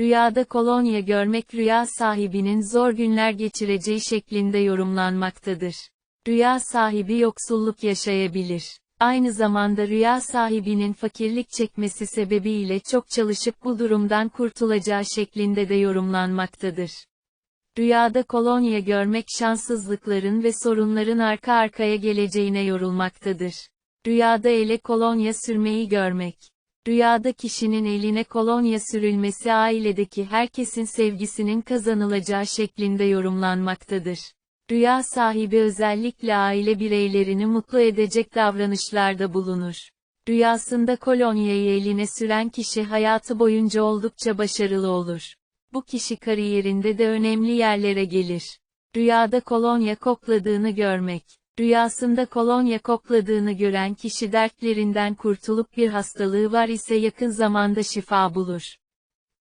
Rüyada kolonya görmek rüya sahibinin zor günler geçireceği şeklinde yorumlanmaktadır. Rüya sahibi yoksulluk yaşayabilir. Aynı zamanda rüya sahibinin fakirlik çekmesi sebebiyle çok çalışıp bu durumdan kurtulacağı şeklinde de yorumlanmaktadır. Rüyada kolonya görmek şanssızlıkların ve sorunların arka arkaya geleceğine yorulmaktadır. Rüyada ele kolonya sürmeyi görmek. Rüyada kişinin eline kolonya sürülmesi ailedeki herkesin sevgisinin kazanılacağı şeklinde yorumlanmaktadır. Rüya sahibi özellikle aile bireylerini mutlu edecek davranışlarda bulunur. Rüyasında kolonyayı eline süren kişi hayatı boyunca oldukça başarılı olur. Bu kişi kariyerinde de önemli yerlere gelir. Rüyada kolonya kokladığını görmek. Rüyasında kolonya kokladığını gören kişi dertlerinden kurtulup bir hastalığı var ise yakın zamanda şifa bulur.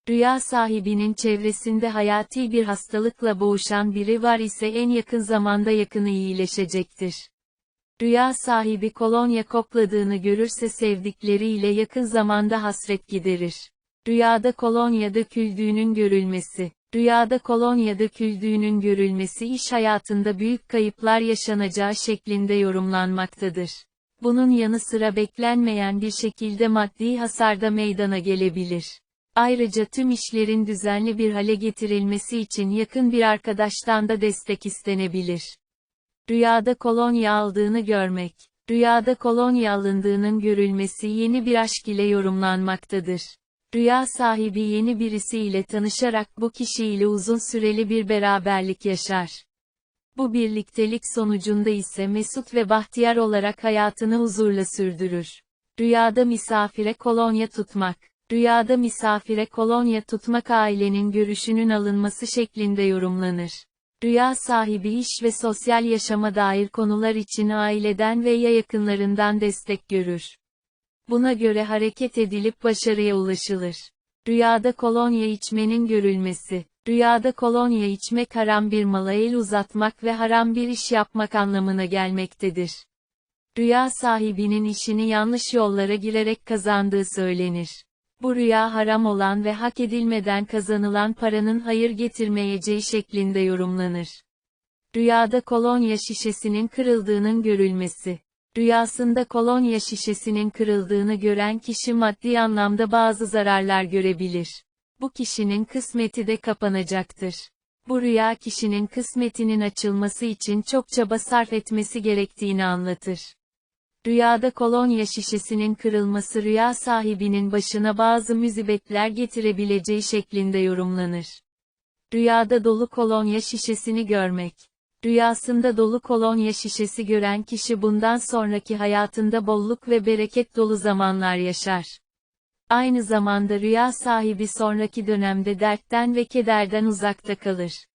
Rüya sahibinin çevresinde hayati bir hastalıkla boğuşan biri var ise en yakın zamanda yakını iyileşecektir. Rüya sahibi kolonya kokladığını görürse sevdikleriyle yakın zamanda hasret giderir. Rüyada kolonya döküldüğünün görülmesi. Rüyada kolonya döküldüğünün görülmesi iş hayatında büyük kayıplar yaşanacağı şeklinde yorumlanmaktadır. Bunun yanı sıra beklenmeyen bir şekilde maddi hasarda meydana gelebilir. Ayrıca tüm işlerin düzenli bir hale getirilmesi için yakın bir arkadaştan da destek istenebilir. Rüyada kolonya aldığını görmek. Rüyada kolonya alındığının görülmesi yeni bir aşk ile yorumlanmaktadır. Rüya sahibi yeni birisiyle tanışarak bu kişiyle uzun süreli bir beraberlik yaşar. Bu birliktelik sonucunda ise mesut ve bahtiyar olarak hayatını huzurla sürdürür. Rüyada misafire kolonya tutmak. Rüyada misafire kolonya tutmak ailenin görüşünün alınması şeklinde yorumlanır. Rüya sahibi iş ve sosyal yaşama dair konular için aileden veya yakınlarından destek görür. Buna göre hareket edilip başarıya ulaşılır. Rüyada kolonya içmenin görülmesi. Rüyada kolonya içmek haram bir mala el uzatmak ve haram bir iş yapmak anlamına gelmektedir. Rüya sahibinin işini yanlış yollara girerek kazandığı söylenir. Bu rüya haram olan ve hak edilmeden kazanılan paranın hayır getirmeyeceği şeklinde yorumlanır. Rüyada kolonya şişesinin kırıldığının görülmesi. Rüyasında kolonya şişesinin kırıldığını gören kişi maddi anlamda bazı zararlar görebilir. Bu kişinin kısmeti de kapanacaktır. Bu rüya kişinin kısmetinin açılması için çok çaba sarf etmesi gerektiğini anlatır. Rüyada kolonya şişesinin kırılması rüya sahibinin başına bazı müzibetler getirebileceği şeklinde yorumlanır. Rüyada dolu kolonya şişesini görmek. Rüyasında dolu kolonya şişesi gören kişi bundan sonraki hayatında bolluk ve bereket dolu zamanlar yaşar. Aynı zamanda rüya sahibi sonraki dönemde dertten ve kederden uzakta kalır.